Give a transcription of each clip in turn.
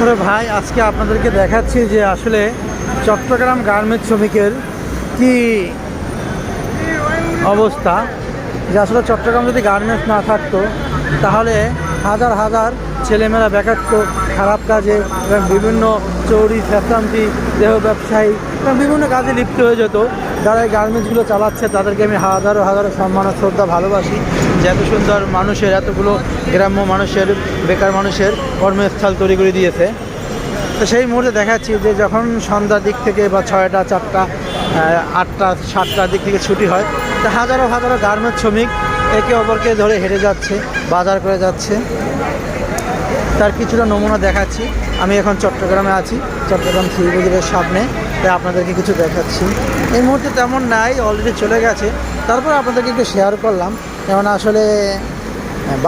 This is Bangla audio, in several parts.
করে ভাই, আজকে আপনাদেরকে দেখাচ্ছি যে আসলে চট্টগ্রাম গার্মেন্টস শ্রমিকের কি অবস্থা। যে আসলে চট্টগ্রাম যদি গার্মেন্টস না থাকতো, তাহলে হাজার হাজার ছেলেমেয়েরা বেকারত্ব খারাপ কাজে বিভিন্ন চৌরি ফ্যাশান্তি দেহ ব্যবসায়ী বিভিন্ন কাজে লিপ্ত হয়ে যেত। যারা এই গার্মেন্টসগুলো চালাচ্ছে, তাদেরকে আমি হাজারো হাজারো সম্মান ও শ্রদ্ধা ভালোবাসি। যে এত সুন্দর মানুষের, এতগুলো গ্রাম্য মানুষের, বেকার মানুষের কর্মস্থল তৈরি করে দিয়েছে। তো সেই মুহূর্তে দেখাচ্ছি যে যখন সন্ধ্যার দিক থেকে বা ছয়টা, চারটা আটটা, সাতটার দিক থেকে ছুটি হয়, তা হাজারো হাজারো গার্মেন্টস শ্রমিক একে অপরকে ধরে হেঁটে যাচ্ছে, বাজার করে যাচ্ছে। তার কিছুটা নমুনা দেখাচ্ছি। আমি এখন চট্টগ্রামে আছি। চট্টগ্রাম শিল্পদ্বীপের সামনে। তাই আপনাদেরকে কিছু দেখাচ্ছি। এই মুহূর্তে তেমন নাই অলরেডি চলে গেছে। তারপর আপনাদেরকে একটু শেয়ার করলাম। কেননা আসলে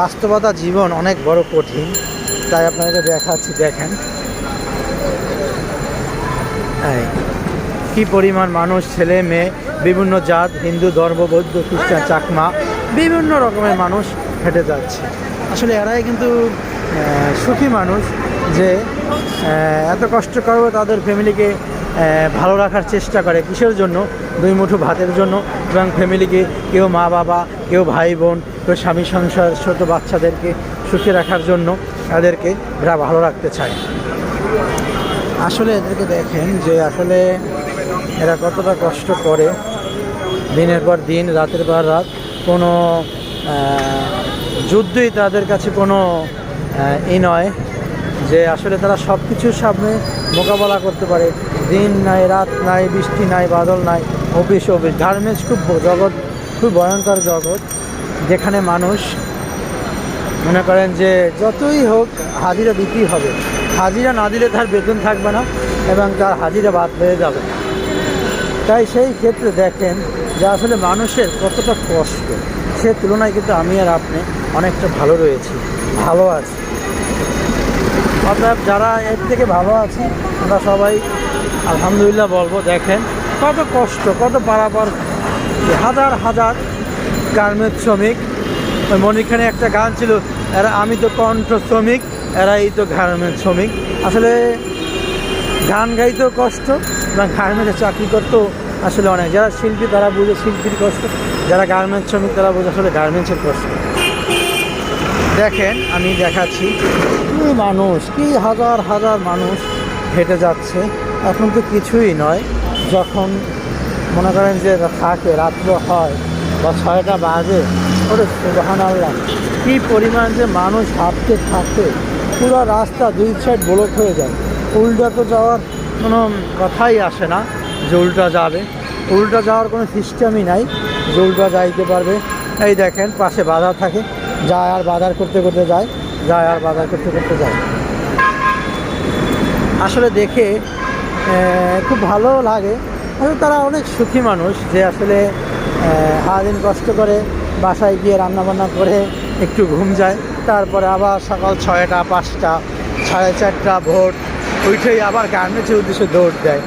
বাস্তবতা জীবন অনেক বড় কঠিন। তাই আপনাদেরকে দেখাচ্ছি, দেখেন। কি পরিমাণ মানুষ, ছেলে, মেয়ে, বিভিন্ন জাত, হিন্দু, ধর্ম, বৌদ্ধ, খ্রিস্টান, চাকমা, বিভিন্ন রকমের মানুষ হেঁটে যাচ্ছে। আসলে এরাই কিন্তু সুখী মানুষ যে এত কষ্ট করেও তাদের ফ্যামিলিকে ভালো রাখার চেষ্টা করে কিসের জন্য? দুই মুঠো ভাতের জন্য। এবং ফ্যামিলিকে কেউ মা বাবা, কেউ ভাই বোন, কেউ স্বামী সংসার, ছোট বাচ্চাদেরকে সুখী রাখার জন্য তাদেরকে এরা ভালো রাখতে চায়। আসলে এদেরকে দেখেন যে আসলে এরা কতটা কষ্ট করে দিনের পর দিন, রাতের পর রাত কোনো যুদ্ধই তাদের কাছে কোনো আহ, ই নয় যে আসলে তারা সব কিছুর সামনে মোকাবেলা করতে পারে। দিন নাই রাত নাই বৃষ্টি নাই বাদল নাই অফিস অফিস। গার্মেন্টস খুব জগৎ খুব ভয়ঙ্কর জগৎ যেখানে মানুষ মনে করেন যে যতই হোক হাজিরা দিতেই হবে। হাজিরা না দিলে তার বেতন থাকবে না এবং তার হাজিরা বাদ হয়ে যাবে। তাই সেই ক্ষেত্রে দেখেন যে আসলে মানুষের কতটা কষ্ট। সে তুলনায় কিন্তু আমি আর আপনি অনেকটা ভালো রয়েছি। ভালো আছি। অর্থাৎ যারা এর থেকে ভালো আছি আমরা সবাই আলহামদুলিল্লাহ বলব, দেখেন কত কষ্ট, কত পারাপার, হাজার হাজার গার্মেন্ট শ্রমিক। মনিখানে একটা গান ছিল, এরা আমি তো কণ্ঠ শ্রমিক, এরাই তো গার্মেন্টস শ্রমিক। আসলে গান গাইতেও কষ্ট, এবং গার্মেন্টে চাকরি করতেও আসলে অনেক। যারা শিল্পী, তারা বুঝে শিল্পীর কষ্ট, যারা গার্মেন্টস শ্রমিক, তারা বুঝে আসলে গার্মেন্টসের কষ্ট। দেখেন, আমি দেখাচ্ছি। কি মানুষ, কি হাজার হাজার মানুষ হেঁটে যাচ্ছে। এখন তো কিছুই নয়। যখন মনে করেন যে থাকে, রাত্র হয় বা ছয়টা বাজে, ওরে সুবাহান আল্লাহ কী পরিমাণ যে মানুষ হাঁটতে থাকে। পুরো রাস্তা দুই সাইড ব্লক হয়ে যায়। উল্টা তো যাওয়ার কোনো কথাই আসে না যে উল্টা যাবে। উল্টা যাওয়ার কোনো সিস্টেমই নাই যে উল্টা যাইতে পারবে। এই দেখেন, পাশে বাজার থাকে। যায় আর বাজার করতে করতে যায় যায় আর বাজার করতে করতে যায়। আসলে দেখে খুব ভালো লাগে। আসলে তারা অনেক সুখী মানুষ যে আসলে সারাদিন কষ্ট করে বাসায় গিয়ে রান্নাবান্না করে একটু ঘুম যায়। তারপরে আবার সকাল ছয়টা, পাঁচটা, সাড়ে চারটা ভোর উঠেই আবার গার্মেন্টসের উদ্দেশ্যে দৌড় দেয়।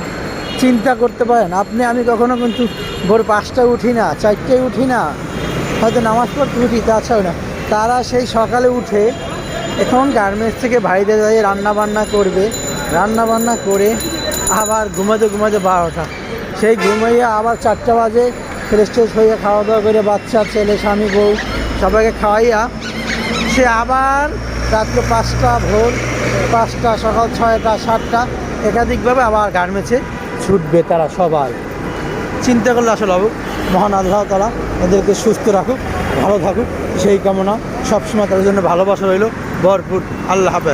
চিন্তা করতে পারেন, আপনি, আমি কখনো কিন্তু ভোর পাঁচটায় উঠি না, চারটায় উঠি না। হয়তো নামাজ পড়তে উঠি, তাছাড়াও না। তারা সেই সকালে উঠে এখন গার্মেন্টস থেকে ভাইদের যাই রান্না বান্না করবে। রান্না বান্না করে আবার ঘুমাতে ঘুমাতে বারোটা। সেই ঘুমাইয়া আবার চারটা বাজে ফ্রেশ ট্রেশ হয়ে খাওয়া দাওয়া করে বাচ্চা, ছেলে, স্বামী, বউ সবাইকে খাওয়াইয়া সে আবার রাত্র পাঁচটা ভোর, পাঁচটা সকাল ছয়টা, সাতটা একাধিকভাবে আবার গার্মেন্টসে ছুটবে তারা সবাই। চিন্তা করলে আসলে মহান আল্লাহ তালা এদেরকে সুস্থ রাখুক। ভালো থাকুক সেই কামনা সবসময় তাদের জন্য ভালোবাসা রইল। ভরপুর। আল্লাহ হাফেজ।